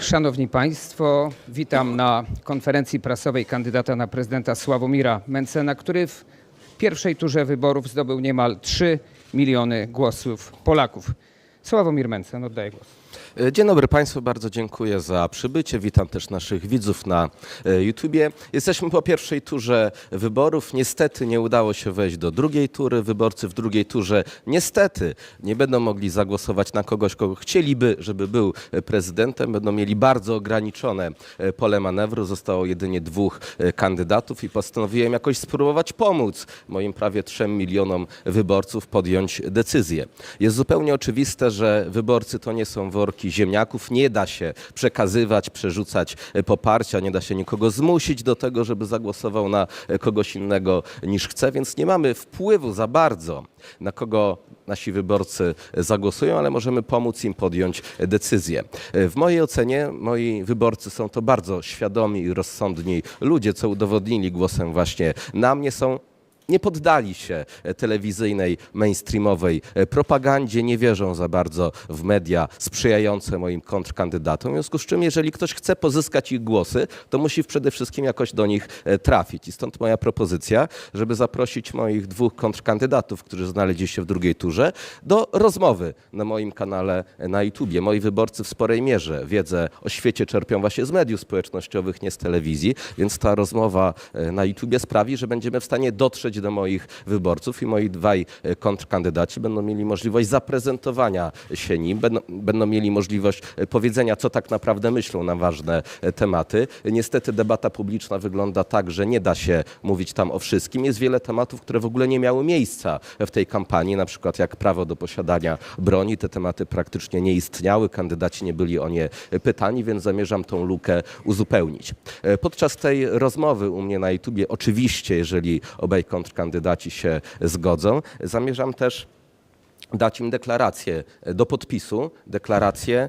Szanowni Państwo, witam na konferencji prasowej kandydata na prezydenta Sławomira Mencena, który w pierwszej turze wyborów zdobył niemal 3 miliony głosów Polaków. Sławomir Mencen, oddaję głos. E, Dzień dobry Państwu, bardzo dziękuję za przybycie. Witam też naszych widzów na e, YouTubie. Jesteśmy po pierwszej turze wyborów. Niestety nie udało się wejść do drugiej tury. Wyborcy w drugiej turze niestety nie będą mogli zagłosować na kogoś, kogo chcieliby, żeby był e, prezydentem. Będą mieli bardzo ograniczone pole manewru. Zostało jedynie dwóch kandydatów i postanowiłem jakoś spróbować pomóc moim prawie trzem milionom wyborców podjąć decyzję. Jest zupełnie oczywiste, że wyborcy to nie są worki ziemniaków. Nie da się przekazywać, przerzucać e, poparcia, nie da się nikogo zmusić do tego, żeby zagłosował na e, kogoś innego niż chce, więc nie mamy wpływu za bardzo na kogo nasi wyborcy zagłosują, ale możemy pomóc im podjąć decyzję. E, W mojej ocenie moi wyborcy są to bardzo świadomi i rozsądni ludzie, co udowodnili głosem właśnie na mnie, są nie poddali się telewizyjnej, mainstreamowej propagandzie, nie wierzą za bardzo w media sprzyjające moim kontrkandydatom. W związku z czym, jeżeli ktoś chce pozyskać ich głosy, to musi przede wszystkim jakoś do nich e, trafić. I stąd moja propozycja, żeby zaprosić moich dwóch kontrkandydatów, którzy znaleźli się w drugiej turze, do rozmowy na moim kanale na YouTubie. Moi wyborcy w sporej mierze wiedzę o świecie czerpią właśnie z mediów społecznościowych, nie z telewizji, więc ta rozmowa e, na YouTubie sprawi, że będziemy w stanie dotrzeć do moich wyborców i moi dwaj e, kontrkandydaci będą mieli możliwość zaprezentowania się nim, będą, będą mieli możliwość e, powiedzenia, co tak naprawdę myślą na ważne e, tematy. Niestety debata publiczna wygląda tak, że nie da się mówić tam o wszystkim. Jest wiele tematów, które w ogóle nie miały miejsca w tej kampanii, na przykład jak prawo do posiadania broni. Te tematy praktycznie nie istniały, kandydaci nie byli o nie pytani, więc zamierzam tą lukę uzupełnić. Podczas tej rozmowy u mnie na YouTubie, oczywiście, jeżeli obaj kontrkandydaci się zgodzą, zamierzam też dać im deklarację do podpisu, deklarację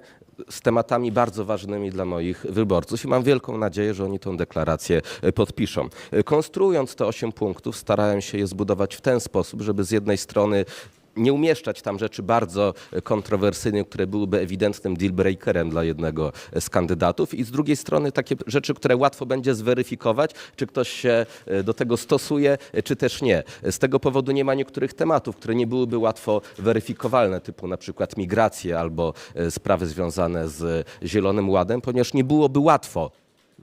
z tematami bardzo ważnymi dla moich wyborców i mam wielką nadzieję, że oni tę deklarację podpiszą. Konstruując te osiem punktów, starałem się je zbudować w ten sposób, żeby z jednej strony nie umieszczać tam rzeczy bardzo kontrowersyjnych, które byłyby ewidentnym deal breakerem dla jednego z kandydatów i z drugiej strony takie rzeczy, które łatwo będzie zweryfikować, czy ktoś się e, do tego stosuje, e, czy też nie. Z tego powodu nie ma niektórych tematów, które nie byłyby łatwo weryfikowalne, typu na przykład migracje albo e, sprawy związane z Zielonym Ładem, ponieważ nie byłoby łatwo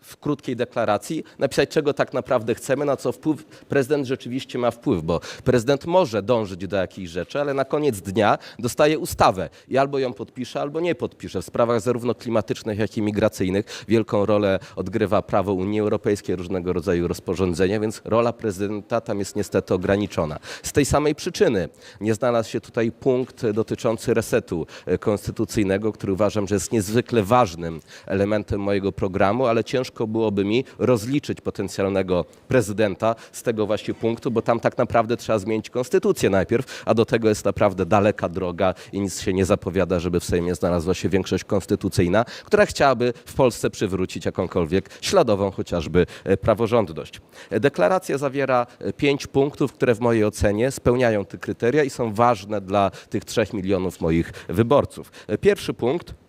w krótkiej deklaracji napisać, czego tak naprawdę chcemy, na co wpływ prezydent rzeczywiście ma wpływ, bo prezydent może dążyć do jakichś rzeczy, ale na koniec dnia dostaje ustawę i albo ją podpisze, albo nie podpisze. W sprawach zarówno klimatycznych, jak i migracyjnych wielką rolę odgrywa prawo Unii Europejskiej, różnego rodzaju rozporządzenia, więc rola prezydenta tam jest niestety ograniczona. Z tej samej przyczyny nie znalazł się tutaj punkt dotyczący resetu e, konstytucyjnego, który uważam, że jest niezwykle ważnym elementem mojego programu, ale ciężko byłoby mi rozliczyć potencjalnego prezydenta z tego właśnie punktu, bo tam tak naprawdę trzeba zmienić konstytucję najpierw, a do tego jest naprawdę daleka droga i nic się nie zapowiada, żeby w Sejmie znalazła się większość konstytucyjna, która chciałaby w Polsce przywrócić jakąkolwiek śladową chociażby e, praworządność. Deklaracja zawiera e, pięć punktów, które w mojej ocenie spełniają te kryteria i są ważne dla tych trzech milionów moich wyborców. E, Pierwszy punkt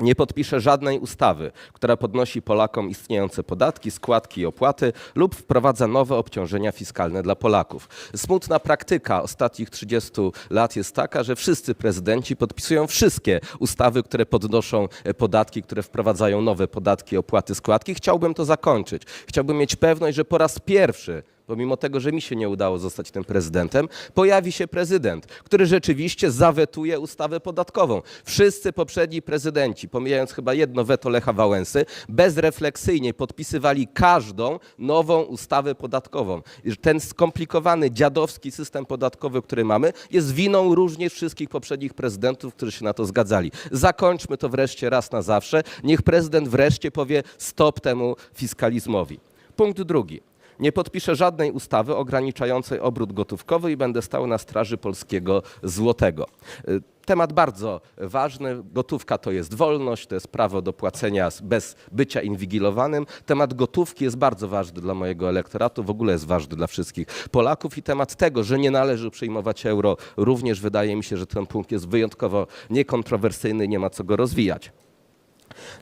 nie podpiszę żadnej ustawy, która podnosi Polakom istniejące podatki, składki i opłaty lub wprowadza nowe obciążenia fiskalne dla Polaków. Smutna praktyka ostatnich 30 lat jest taka, że wszyscy prezydenci podpisują wszystkie ustawy, które podnoszą e, podatki, które wprowadzają nowe podatki, opłaty, składki. Chciałbym to zakończyć. Chciałbym mieć pewność, że po raz pierwszy pomimo tego, że mi się nie udało zostać tym prezydentem, pojawi się prezydent, który rzeczywiście zawetuje ustawę podatkową. Wszyscy poprzedni prezydenci, pomijając chyba jedno weto Lecha Wałęsy, bezrefleksyjnie podpisywali każdą nową ustawę podatkową. Ten skomplikowany, dziadowski system podatkowy, który mamy, jest winą również wszystkich poprzednich prezydentów, którzy się na to zgadzali. Zakończmy to wreszcie raz na zawsze. Niech prezydent wreszcie powie stop temu fiskalizmowi. Punkt drugi. Nie podpiszę żadnej ustawy ograniczającej obrót gotówkowy i będę stał na straży polskiego złotego. Y, temat bardzo ważny. Gotówka to jest wolność, to jest prawo do płacenia bez bycia inwigilowanym. Temat gotówki jest bardzo ważny dla mojego elektoratu, w ogóle jest ważny dla wszystkich Polaków i temat tego, że nie należy przyjmować euro, również wydaje mi się, że ten punkt jest wyjątkowo niekontrowersyjny, nie ma co go rozwijać.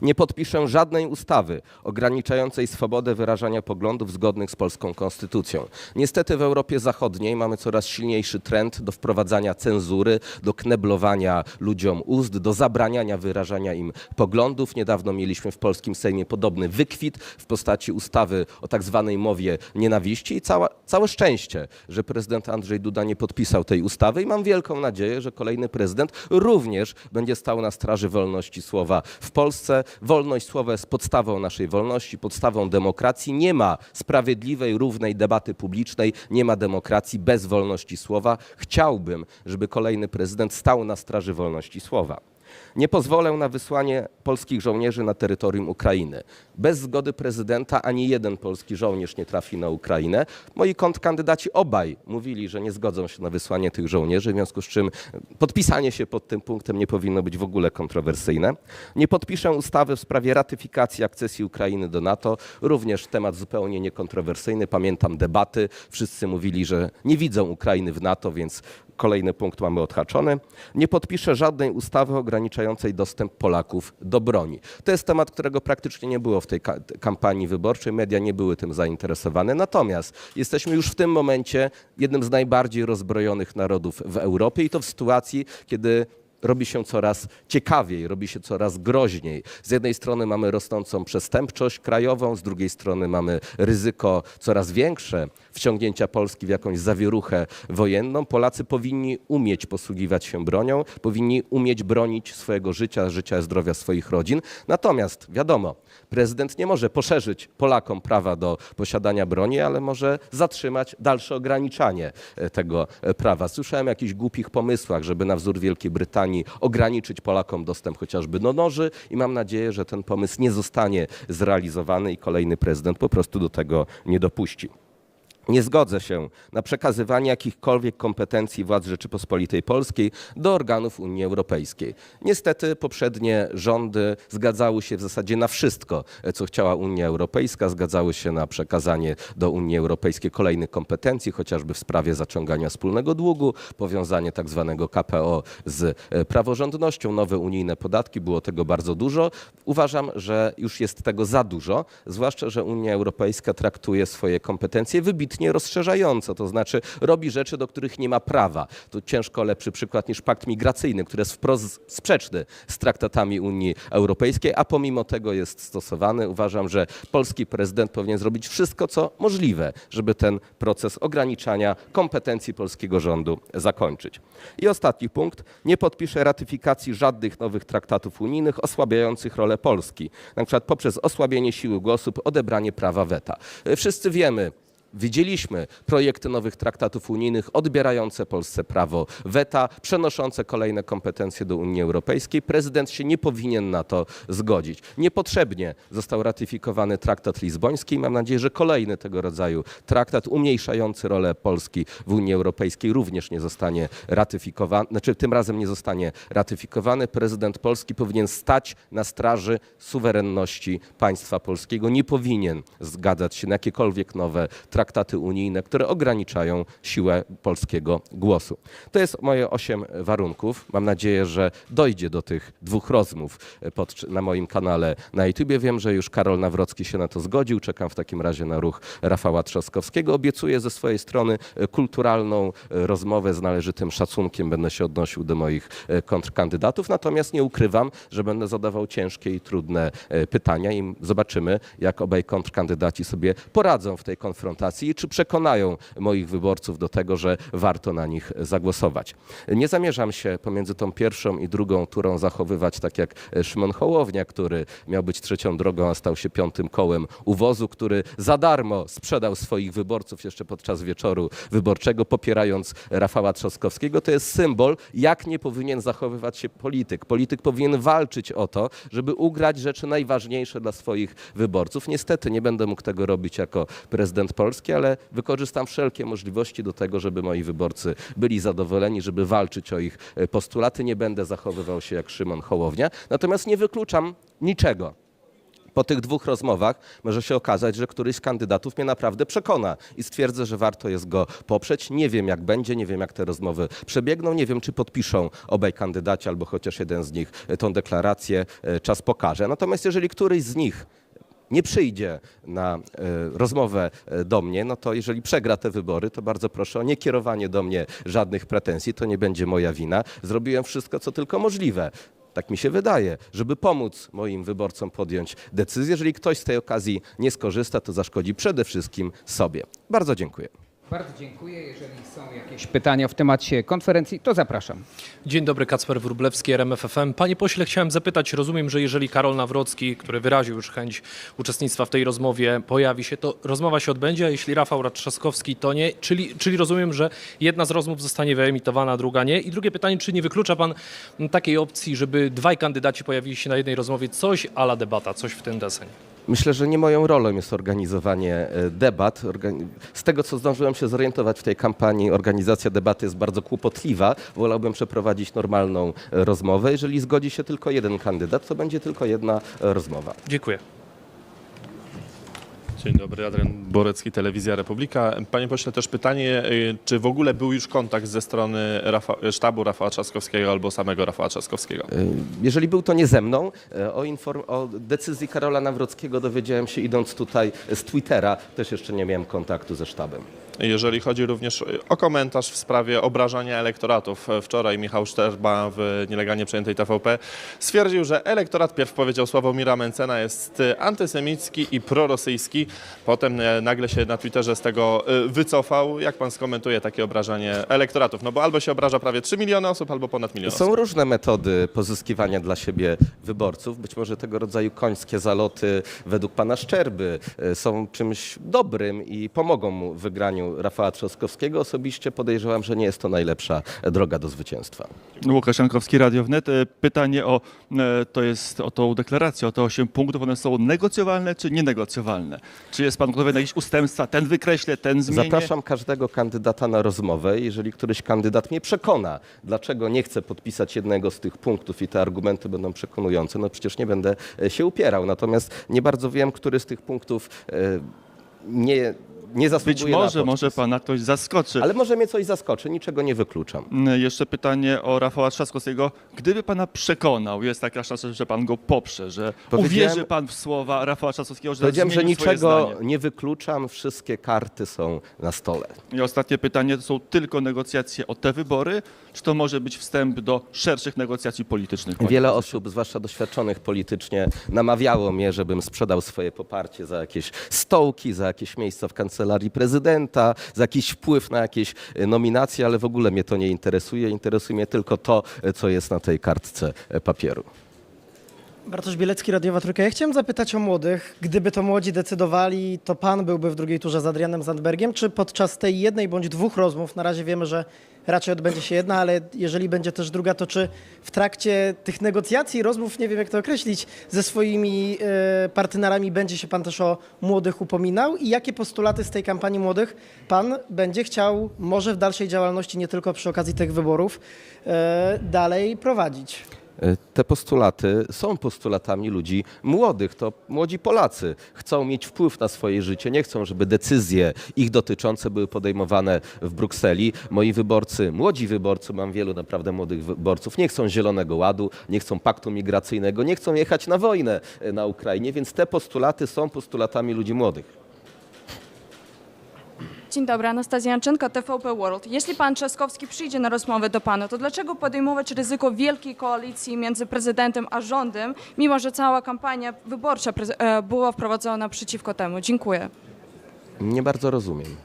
Nie podpiszę żadnej ustawy ograniczającej swobodę wyrażania poglądów zgodnych z polską konstytucją. Niestety w Europie Zachodniej mamy coraz silniejszy trend do wprowadzania cenzury, do kneblowania ludziom ust, do zabraniania wyrażania im poglądów. Niedawno mieliśmy w polskim Sejmie podobny wykwit w postaci ustawy o tak zwanej mowie nienawiści i cała, całe szczęście, że prezydent Andrzej Duda nie podpisał tej ustawy i mam wielką nadzieję, że kolejny prezydent również będzie stał na straży wolności słowa w Polsce. Wolność słowa jest podstawą naszej wolności, podstawą demokracji. Nie ma sprawiedliwej, równej debaty publicznej, nie ma demokracji bez wolności słowa. Chciałbym, żeby kolejny prezydent stał na straży wolności słowa. Nie pozwolę na wysłanie polskich żołnierzy na terytorium Ukrainy. Bez zgody prezydenta ani jeden polski żołnierz nie trafi na Ukrainę. Moi kontrkandydaci obaj mówili, że nie zgodzą się na wysłanie tych żołnierzy, w związku z czym podpisanie się pod tym punktem nie powinno być w ogóle kontrowersyjne. Nie podpiszę ustawy w sprawie ratyfikacji akcesji Ukrainy do NATO. Również temat zupełnie niekontrowersyjny. Pamiętam debaty. Wszyscy mówili, że nie widzą Ukrainy w NATO, więc kolejny punkt mamy odhaczony. Nie podpiszę żadnej ustawy ograniczającej dostęp Polaków do broni. To jest temat, którego praktycznie nie było w tej ka- kampanii wyborczej. Media nie były tym zainteresowane. Natomiast jesteśmy już w tym momencie jednym z najbardziej rozbrojonych narodów w Europie i to w sytuacji, kiedy robi się coraz ciekawiej, robi się coraz groźniej. Z jednej strony mamy rosnącą przestępczość krajową, z drugiej strony mamy ryzyko coraz większe wciągnięcia Polski w jakąś zawieruchę wojenną. Polacy powinni umieć posługiwać się bronią, powinni umieć bronić swojego życia, życia i zdrowia swoich rodzin. Natomiast wiadomo, prezydent nie może poszerzyć Polakom prawa do posiadania broni, ale może zatrzymać dalsze ograniczanie e, tego e, prawa. Słyszałem o jakichś głupich pomysłach, żeby na wzór Wielkiej Brytanii ograniczyć Polakom dostęp chociażby do noży i mam nadzieję, że ten pomysł nie zostanie zrealizowany i kolejny prezydent po prostu do tego nie dopuści. Nie zgodzę się na przekazywanie jakichkolwiek kompetencji władz Rzeczypospolitej Polskiej do organów Unii Europejskiej. Niestety poprzednie rządy zgadzały się w zasadzie na wszystko, co chciała Unia Europejska. Zgadzały się na przekazanie do Unii Europejskiej kolejnych kompetencji, chociażby w sprawie zaciągania wspólnego długu, powiązanie tak zwanego KPO z e, praworządnością, nowe unijne podatki. Było tego bardzo dużo. Uważam, że już jest tego za dużo, zwłaszcza, że Unia Europejska traktuje swoje kompetencje wybitnie rozszerzająco, to znaczy robi rzeczy, do których nie ma prawa. To ciężko lepszy przykład niż pakt migracyjny, który jest wprost sprzeczny z traktatami Unii Europejskiej, a pomimo tego jest stosowany. Uważam, że polski prezydent powinien zrobić wszystko, co możliwe, żeby ten proces ograniczania kompetencji polskiego rządu zakończyć. I ostatni punkt. Nie podpiszę ratyfikacji żadnych nowych traktatów unijnych osłabiających rolę Polski, na przykład poprzez osłabienie siły głosu, odebranie prawa weta. Wszyscy wiemy, Widzieliśmy projekty nowych traktatów unijnych odbierające Polsce prawo weta, przenoszące kolejne kompetencje do Unii Europejskiej. Prezydent się nie powinien na to zgodzić. Niepotrzebnie został ratyfikowany traktat lizboński i mam nadzieję, że kolejny tego rodzaju traktat umniejszający rolę Polski w Unii Europejskiej również nie zostanie ratyfikowany, znaczy tym razem nie zostanie ratyfikowany. Prezydent Polski powinien stać na straży suwerenności państwa polskiego. Nie powinien zgadzać się na jakiekolwiek nowe traktaty unijne, które ograniczają siłę polskiego głosu. To jest moje osiem warunków. Mam nadzieję, że dojdzie do tych dwóch rozmów e, pod, na moim kanale na YouTubie. Wiem, że już Karol Nawrocki się na to zgodził. Czekam w takim razie na ruch Rafała Trzaskowskiego. Obiecuję ze swojej strony e, kulturalną e, rozmowę z należytym szacunkiem. Będę się odnosił do moich kontrkandydatów. Natomiast nie ukrywam, że będę zadawał ciężkie i trudne pytania i zobaczymy, jak obaj kontrkandydaci sobie poradzą w tej konfrontacji i czy przekonają moich wyborców do tego, że warto na nich zagłosować. Nie zamierzam się pomiędzy tą pierwszą i drugą turą zachowywać tak jak Szymon Hołownia, który miał być trzecią drogą, a stał się piątym kołem uwozu, który za darmo sprzedał swoich wyborców jeszcze podczas wieczoru wyborczego, popierając Rafała Trzaskowskiego. To jest symbol, jak nie powinien zachowywać się polityk. Polityk powinien walczyć o to, żeby ugrać rzeczy najważniejsze dla swoich wyborców. Niestety nie będę mógł tego robić jako prezydent Polski. Trzaskowski, ale wykorzystam wszelkie możliwości do tego, żeby moi wyborcy byli zadowoleni, żeby walczyć o ich e, postulaty. Nie będę zachowywał się jak Szymon Hołownia, natomiast nie wykluczam niczego. Po tych dwóch rozmowach może się okazać, że któryś z kandydatów mnie naprawdę przekona i stwierdzę, że warto jest go poprzeć. Nie wiem, jak będzie, nie wiem, jak te rozmowy przebiegną, nie wiem, czy podpiszą obaj kandydaci albo chociaż jeden z nich e, tą deklarację. E, Czas pokaże. Natomiast jeżeli któryś z nich nie przyjdzie na e, rozmowę e, do mnie, no to jeżeli przegra te wybory, to bardzo proszę o niekierowanie do mnie żadnych pretensji, to nie będzie moja wina. Zrobiłem wszystko, co tylko możliwe. Tak mi się wydaje, żeby pomóc moim wyborcom podjąć decyzję. Jeżeli ktoś z tej okazji nie skorzysta, to zaszkodzi przede wszystkim sobie. Bardzo dziękuję. Bardzo dziękuję. Jeżeli są jakieś pytania w temacie konferencji, to zapraszam. Dzień dobry, Kacper Wróblewski, RMFFM. Panie pośle, chciałem zapytać, rozumiem, że jeżeli Karol Nawrocki, który wyraził już chęć uczestnictwa w tej rozmowie, pojawi się, to rozmowa się odbędzie, a jeśli Rafał Trzaskowski to nie, czyli, czyli rozumiem, że jedna z rozmów zostanie wyemitowana, druga nie. I drugie pytanie, czy nie wyklucza pan takiej opcji, żeby dwaj kandydaci pojawili się na jednej rozmowie, coś ala debata, coś w tym deseń? Myślę, że nie moją rolą jest organizowanie e, debat. Z tego, co zdążyłem się zorientować w tej kampanii, organizacja debaty jest bardzo kłopotliwa. Wolałbym przeprowadzić normalną e, rozmowę. Jeżeli zgodzi się tylko jeden kandydat, to będzie tylko jedna e, rozmowa. Dziękuję. Dzień dobry, Adrian Borecki, Telewizja Republika. Panie pośle, też pytanie, y, czy w ogóle był już kontakt ze strony Rafa, sztabu Rafała Trzaskowskiego albo samego Rafała Trzaskowskiego? E, Jeżeli był to nie ze mną, e, o, inform- o decyzji Karola Nawrockiego dowiedziałem się idąc tutaj z Twittera. Też jeszcze nie miałem kontaktu ze sztabem. Jeżeli chodzi również o komentarz w sprawie obrażania elektoratów. Wczoraj Michał Szczerba w nielegalnie przejętej TVP stwierdził, że elektorat pierw powiedział Sławomira Mencena jest antysemicki i prorosyjski. Potem e, nagle się na Twitterze z tego e, wycofał. Jak pan skomentuje takie obrażanie elektoratów? No bo albo się obraża prawie 3 miliony osób, albo ponad milion osób. Są różne metody pozyskiwania dla siebie wyborców. Być może tego rodzaju końskie zaloty według pana Szczerby e, są czymś dobrym i pomogą mu w wygraniu Rafała Trzaskowskiego. Osobiście podejrzewam, że nie jest to najlepsza droga do zwycięstwa. Łukasz Jankowski, Radio Wnet. E, Pytanie o, e, to jest o tą deklarację, o te 8 punktów. One są negocjowalne czy nienegocjowalne? Czy jest pan gotowy na jakieś ustępstwa? Ten wykreślę, ten zmienię? Zapraszam każdego kandydata na rozmowę. Jeżeli któryś kandydat mnie przekona, dlaczego nie chce podpisać jednego z tych punktów i te argumenty będą przekonujące, no przecież nie będę e, się upierał. Natomiast nie bardzo wiem, który z tych punktów e, nie, zasługuje Być na może, podpis. może pana ktoś zaskoczy. Ale może mnie coś zaskoczy, niczego nie wykluczam. Mm, Jeszcze pytanie o Rafała Trzaskowskiego. Gdyby pana przekonał, jest taka szansa, że pan go poprze, że Powiedziałem- uwierzy pan w słowa Rafała Trzaskowskiego, że Powiedziałem, że swoje niczego zdanie. nie wykluczam, wszystkie karty są na stole. I ostatnie pytanie, to są tylko negocjacje o te wybory, czy to może być wstęp do szerszych negocjacji politycznych? panie Wiele osób, zwłaszcza doświadczonych politycznie, namawiało mnie, żebym sprzedał swoje poparcie za jakieś stołki, za jakieś miejsca w kancelarii prezydenta, za jakiś wpływ na jakieś e, nominacje, ale w ogóle mnie to nie interesuje. Interesuje mnie tylko to, e, co jest na tej kartce e, papieru. Bartosz Bielecki, Radiowa Trójka. Ja chciałem zapytać o młodych. Gdyby to młodzi decydowali, to pan byłby w drugiej turze z Adrianem Zandbergiem, czy podczas tej jednej bądź dwóch rozmów, na razie wiemy, że raczej odbędzie się jedna, ale jeżeli będzie też druga, to czy w trakcie tych negocjacji, rozmów, nie wiem jak to określić, ze swoimi e, partnerami będzie się pan też o młodych upominał i jakie postulaty z tej kampanii młodych pan będzie chciał może w dalszej działalności, nie tylko przy okazji tych wyborów, e, dalej prowadzić? E, Te postulaty są postulatami ludzi młodych. To młodzi Polacy chcą mieć wpływ na swoje życie, nie chcą, żeby decyzje ich dotyczące były podejmowane w Brukseli. Moi wyborcy, młodzi wyborcy, mam wielu naprawdę młodych wyborców, nie chcą Zielonego Ładu, nie chcą paktu migracyjnego, nie chcą jechać na wojnę e, na Ukrainie, więc te postulaty są postulatami ludzi młodych. Dzień dobry, Anastazja Janczenko, TVP World. Jeśli pan Trzaskowski przyjdzie na rozmowę do pana, to dlaczego podejmować ryzyko wielkiej koalicji między prezydentem a rządem, mimo że cała kampania wyborcza e, była wprowadzona przeciwko temu? Dziękuję. Nie bardzo rozumiem.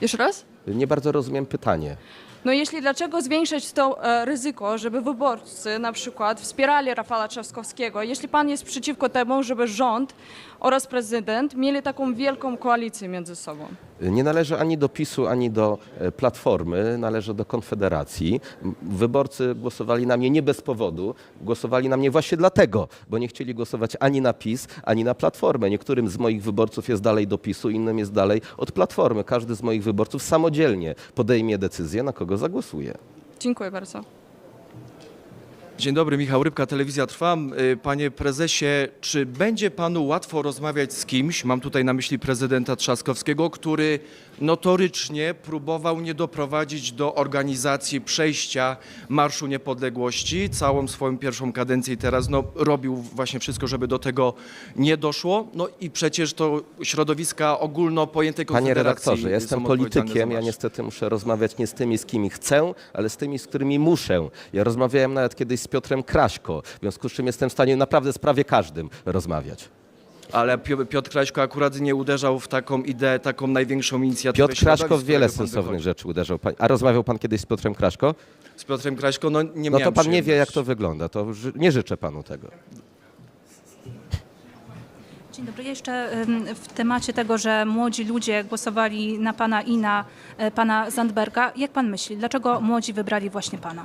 Jeszcze raz? Nie bardzo rozumiem pytanie. No jeśli dlaczego zwiększać to e, ryzyko, żeby wyborcy na przykład wspierali Rafała Trzaskowskiego, jeśli pan jest przeciwko temu, żeby rząd oraz prezydent mieli taką wielką koalicję między sobą? Nie należę ani do PiSu, ani do e, Platformy, należę do Konfederacji. Wyborcy głosowali na mnie nie bez powodu, głosowali na mnie właśnie dlatego, bo nie chcieli głosować ani na PiS, ani na Platformę. Niektórym z moich wyborców jest dalej do PiSu, innym jest dalej od Platformy. Każdy z moich wyborców samodzielnie podejmie decyzję, na kogo zagłosuje. Dziękuję bardzo. Dzień dobry, Michał Rybka, Telewizja Trwam. Y, Panie prezesie, czy będzie panu łatwo rozmawiać z kimś, mam tutaj na myśli prezydenta Trzaskowskiego, który notorycznie próbował nie doprowadzić do organizacji przejścia Marszu Niepodległości, całą swoją pierwszą kadencję i teraz no, robił właśnie wszystko, żeby do tego nie doszło. No i przecież to środowiska ogólnopojętej Panie konfederacji redaktorze, jestem politykiem, ja niestety muszę rozmawiać nie z tymi, z kimi chcę, ale z tymi, z którymi muszę. Ja rozmawiałem nawet kiedyś z Piotrem Kraśko, w związku z czym jestem w stanie naprawdę z prawie każdym rozmawiać. Ale Pio- Piotr Kraśko akurat nie uderzał w taką ideę, taką największą inicjatywę Piotr Kraśko w wiele sensownych wychodzi. rzeczy uderzał. A rozmawiał pan kiedyś z Piotrem Kraśko? Z Piotrem Kraśko, no nie No to pan nie wie, jak to wygląda. To nie życzę panu tego. Dzień dobry. Jeszcze w temacie tego, że młodzi ludzie głosowali na pana i na e, pana Zandberga. Jak pan myśli, dlaczego młodzi wybrali właśnie pana?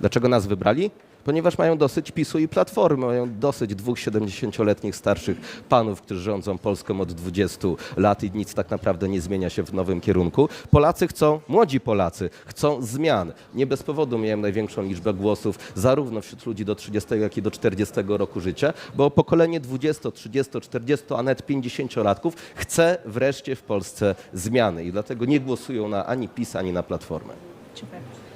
Dlaczego nas wybrali? Ponieważ mają dosyć PiSu i Platformy, mają dosyć dwóch 70-letnich starszych panów, którzy rządzą Polską od 20 lat i nic tak naprawdę nie zmienia się w nowym kierunku. Polacy chcą, młodzi Polacy chcą zmian. Nie bez powodu miałem największą liczbę głosów zarówno wśród ludzi do 30, jak i do 40 roku życia, bo pokolenie 20, 30, 40, a nawet 50-latków chce wreszcie w Polsce zmiany i dlatego nie głosują na ani PiS, ani na Platformę. Dziękuję.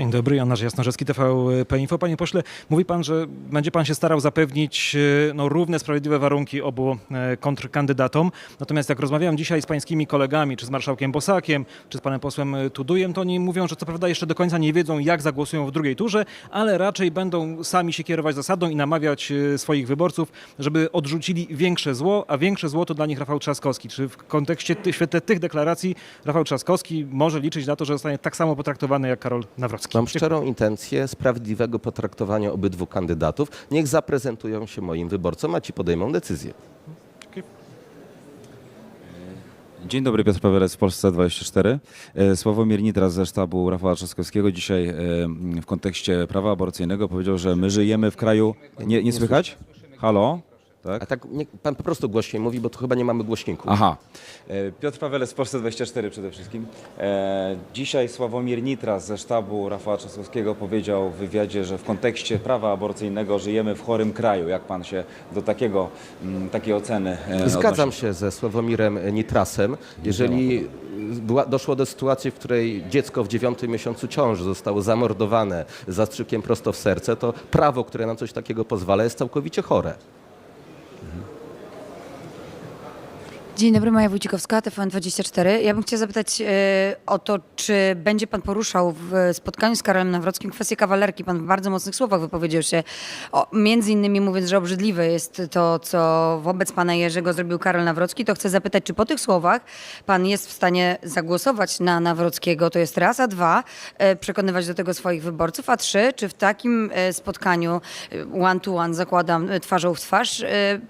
Dzień dobry, Jonasz Jasnorzewski, TVP Info. Panie pośle, mówi pan, że będzie pan się starał zapewnić e, no, równe, sprawiedliwe warunki obu e, kontrkandydatom. Natomiast jak rozmawiałem dzisiaj z pańskimi kolegami, czy z marszałkiem Bosakiem, czy z panem posłem e, Tudujem, to oni mówią, że co prawda jeszcze do końca nie wiedzą, jak zagłosują w drugiej turze, ale raczej będą sami się kierować zasadą i namawiać swoich wyborców, żeby odrzucili większe zło, a większe zło to dla nich Rafał Trzaskowski. Czy w kontekście, ty, świetle tych deklaracji Rafał Trzaskowski może liczyć na to, że zostanie tak samo potraktowany jak Karol Nawrocki? Mam szczerą intencję sprawiedliwego potraktowania obydwu kandydatów. Niech zaprezentują się moim wyborcom, a ci podejmą decyzję. Dzień dobry, Piotr Pawelec, Polsce 24. E, Sławomir Nitras ze sztabu Rafała Trzaskowskiego dzisiaj e, w kontekście prawa aborcyjnego powiedział, że my żyjemy w kraju... Nie, nie słychać? Halo? Tak? A tak nie, pan po prostu głośniej mówi, bo tu chyba nie mamy głośników. Aha. E, Piotr Pawelec, Polsce 24 przede wszystkim. E, Dzisiaj Sławomir Nitras ze sztabu Rafała Trzaskowskiego powiedział w wywiadzie, że w kontekście prawa aborcyjnego żyjemy w chorym kraju. Jak pan się do takiego, mm, takiej oceny e, Zgadzam odnosi? się ze Sławomirem Nitrasem. Jeżeli była, doszło do sytuacji, w której dziecko w dziewiątym miesiącu ciąży zostało zamordowane zastrzykiem prosto w serce, to prawo, które na coś takiego pozwala, jest całkowicie chore. Dzień dobry, Maja Wójcikowska, TVN24. Ja bym chciała zapytać e, o to, czy będzie pan poruszał w spotkaniu z Karolem Nawrockim kwestię kawalerki. Pan w bardzo mocnych słowach wypowiedział się, o, między innymi mówiąc, że obrzydliwe jest to, co wobec pana Jerzego zrobił Karol Nawrocki. To chcę zapytać, czy po tych słowach pan jest w stanie zagłosować na Nawrockiego, to jest raz, a dwa, e, przekonywać do tego swoich wyborców, a trzy, czy w takim e, spotkaniu one to one, zakładam, twarzą w twarz,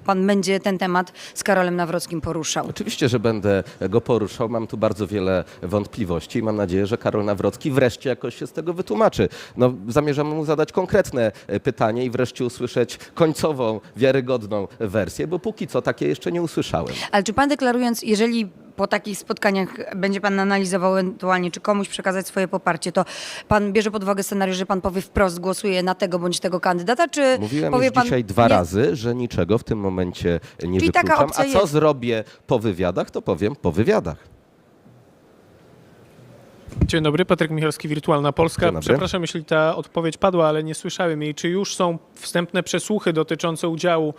pan będzie ten temat z Karolem Nawrockim poruszał? Oczywiście, że będę go poruszał. Mam tu bardzo wiele wątpliwości i mam nadzieję, że Karol Nawrocki wreszcie jakoś się z tego wytłumaczy. No, zamierzam mu zadać konkretne e, pytanie i wreszcie usłyszeć końcową, wiarygodną wersję, bo póki co takie jeszcze nie usłyszałem. Ale czy pan deklarując, jeżeli po takich spotkaniach będzie pan analizował ewentualnie, czy komuś przekazać swoje poparcie, to pan bierze pod uwagę scenariusz, że pan powie wprost, głosuje na tego bądź tego kandydata, czy Mówiłem powie już pan... dzisiaj dwa nie- razy, że niczego w tym momencie nie Czyli wykluczam. A co jest. zrobię po wywiadach, to powiem po wywiadach. Dzień dobry, Patryk Michalski, Wirtualna Polska. Przepraszam, jeśli ta odpowiedź padła, ale nie słyszałem jej. Czy już są wstępne przesłuchy dotyczące udziału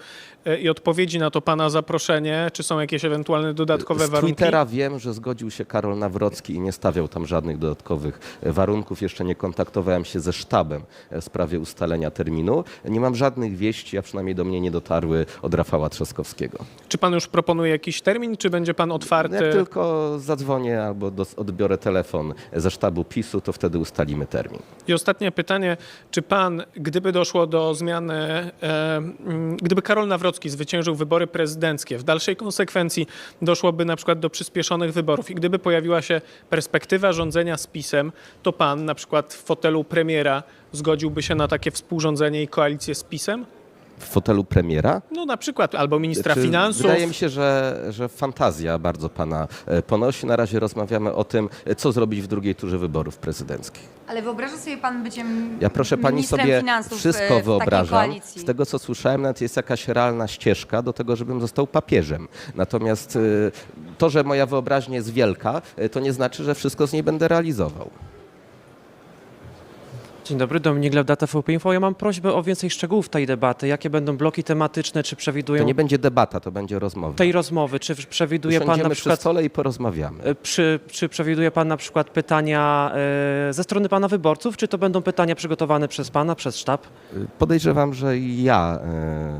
e, i odpowiedzi na to pana zaproszenie? Czy są jakieś ewentualne dodatkowe Z warunki? Twittera wiem, że zgodził się Karol Nawrocki i nie stawiał tam żadnych dodatkowych e, warunków. Jeszcze nie kontaktowałem się ze sztabem e, w sprawie ustalenia terminu. Nie mam żadnych wieści, a przynajmniej do mnie nie dotarły od Rafała Trzaskowskiego. Czy pan już proponuje jakiś termin, czy będzie pan otwarty? Jak tylko zadzwonię albo odbiorę telefon ze sztabu PiSu, to wtedy ustalimy termin. I ostatnie pytanie, czy pan, gdyby doszło do zmiany, e, gdyby Karol Nawrocki zwyciężył wybory prezydenckie, w dalszej konsekwencji doszłoby na przykład do przyspieszonych wyborów i gdyby pojawiła się perspektywa rządzenia z PiSem, to pan na przykład w fotelu premiera zgodziłby się na takie współrządzenie i koalicję z PiSem? W fotelu premiera? No na przykład albo ministra Czy finansów. Wydaje mi się, że, że fantazja bardzo pana e, ponosi. Na razie rozmawiamy o tym, e, co zrobić w drugiej turze wyborów prezydenckich. Ale wyobraża sobie pan byciem Ja proszę pani sobie finansów e, wszystko wyobrażam. Z tego co słyszałem, nawet jest jakaś realna ścieżka do tego, żebym został papieżem. Natomiast y, to, że moja wyobraźnia jest wielka, to nie znaczy, że wszystko z niej będę realizował. Dzień dobry, Dominik Lewda, TVP Info. Ja mam prośbę o więcej szczegółów tej debaty. Jakie będą bloki tematyczne, czy To przewidują nie będzie debata, to będzie rozmowa. tej rozmowy? Czy przewiduje pan na przy przykład... stole i porozmawiamy. e, Przy, czy przewiduje pan na przykład pytania e, ze strony pana wyborców, czy to będą pytania przygotowane przez pana, przez sztab? Y, Podejrzewam, że ja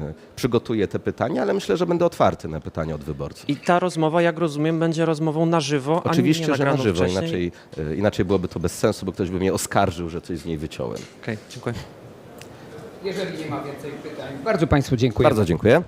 y, przygotuję te pytania, ale myślę, że będę otwarty na pytania od wyborców. I ta rozmowa, jak rozumiem, będzie rozmową na żywo, Oczywiście, a nie że na żywo, wcześniej. inaczej, y, inaczej byłoby to bez sensu, bo ktoś by mnie oskarżył, że coś z niej wyciąłem. Okej, dziękuję. Jeżeli nie ma więcej pytań, bardzo Państwu dziękuję. Bardzo dziękuję.